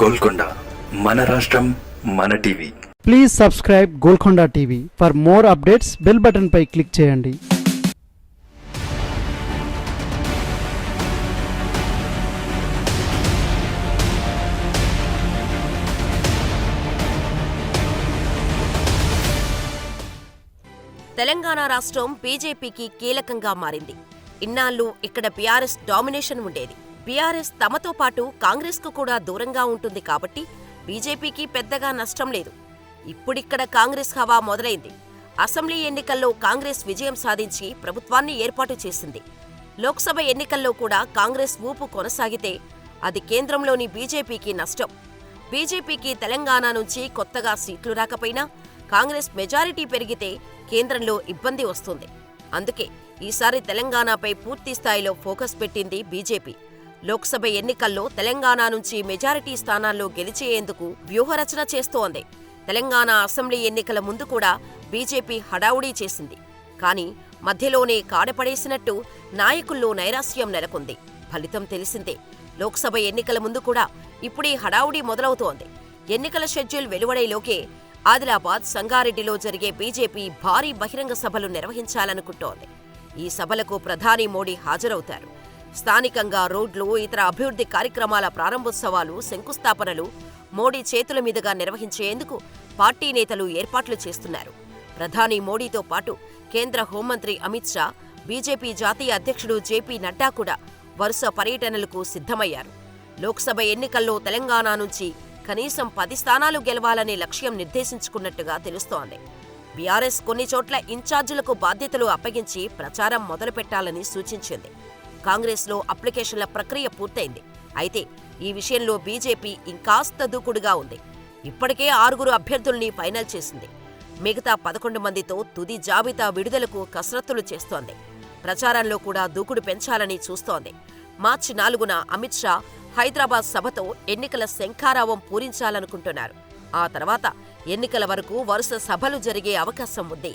గోల్కొండ మన రాష్ట్రం మన TV. Please subscribe Golconda TV for more updates bell button pi click చేయండి. తెలంగాణ రాష్ట్రం బీజేపీకి కీలకంగా మారింది. ఇన్నాళ్ళు ఇక్కడ బీఆర్ఎస్ డామినేషన్ ఉండేది. బీఆర్ఎస్ తమతో పాటు కాంగ్రెస్కు కూడా దూరంగా ఉంటుంది కాబట్టి బీజేపీకి పెద్దగా నష్టం లేదు. ఇప్పుడిక్కడ కాంగ్రెస్ హవా మొదలైంది. అసెంబ్లీ ఎన్నికల్లో కాంగ్రెస్ విజయం సాధించి ప్రభుత్వాన్ని ఏర్పాటు చేసింది. లోక్సభ ఎన్నికల్లో కూడా కాంగ్రెస్ ఊపు కొనసాగితే అది కేంద్రంలోని బీజేపీకి నష్టం. బీజేపీకి తెలంగాణ నుంచి కొత్తగా సీట్లు రాకపోయినా కాంగ్రెస్ మెజారిటీ పెరిగితే కేంద్రంలో ఇబ్బంది వస్తుంది. అందుకే ఈసారి తెలంగాణపై పూర్తి స్థాయిలో ఫోకస్ పెట్టింది బీజేపీ. లోక్సభ ఎన్నికల్లో తెలంగాణ నుంచి మెజారిటీ స్థానాల్లో గెలిచేందుకు వ్యూహరచన చేస్తోంది. తెలంగాణ అసెంబ్లీ ఎన్నికల ముందు కూడా బీజేపీ హడావుడీ చేసింది. కానీ మధ్యలోనే కాడపడేసినట్టు నాయకుల్లో నైరాశ్యం నెలకొంది. ఫలితం తెలిసిందే. లోక్సభ ఎన్నికల ముందు కూడా ఇప్పుడీ హడావుడి మొదలవుతోంది. ఎన్నికల షెడ్యూల్ వెలువడేలోకే ఆదిలాబాద్ సంగారెడ్డిలో జరిగే బీజేపీ భారీ బహిరంగ సభలు నిర్వహించాలనుకుంటోంది. ఈ సభలకు ప్రధాని మోడీ హాజరవుతారు. స్థానికంగా రోడ్లు ఇతర అభివృద్ధి కార్యక్రమాల ప్రారంభోత్సవాలు శంకుస్థాపనలు మోడీ చేతుల మీదుగా నిర్వహించేందుకు పార్టీ నేతలు ఏర్పాట్లు చేస్తున్నారు. ప్రధాని మోడీతో పాటు కేంద్ర హోంమంత్రి అమిత్ షా బీజేపీ జాతీయ అధ్యక్షుడు జేపీ నడ్డా కూడా వరుస పర్యటనలకు సిద్ధమయ్యారు. లోక్సభ ఎన్నికల్లో తెలంగాణ నుంచి కనీసం పది స్థానాలు గెలవాలనే లక్ష్యం నిర్దేశించుకున్నట్టుగా తెలుస్తోంది. బీఆర్ఎస్ కొన్ని చోట్ల ఇన్ఛార్జీలకు బాధ్యతలు అప్పగించి ప్రచారం మొదలుపెట్టాలని సూచించింది. కాంగ్రెస్లో అప్లికేషన్ల ప్రక్రియ పూర్తయింది. అయితే ఈ విషయంలో బీజేపీ ఇంకాస్త దూకుడుగా ఉంది. ఇప్పటికే ఆరుగురు అభ్యర్థుల్ని ఫైనల్ చేసింది. మిగతా పదకొండు మందితో తుది జాబితా విడుదలకు కసరత్తులు చేస్తోంది. ప్రచారంలో కూడా దూకుడు పెంచాలని చూస్తోంది. మార్చి నాలుగున అమిత్ షా హైదరాబాద్ సభతో ఎన్నికల శంఖారావం పూరించాలనుకుంటున్నారు. ఆ తర్వాత ఎన్నికల వరకు వరుస సభలు జరిగే అవకాశం ఉంది.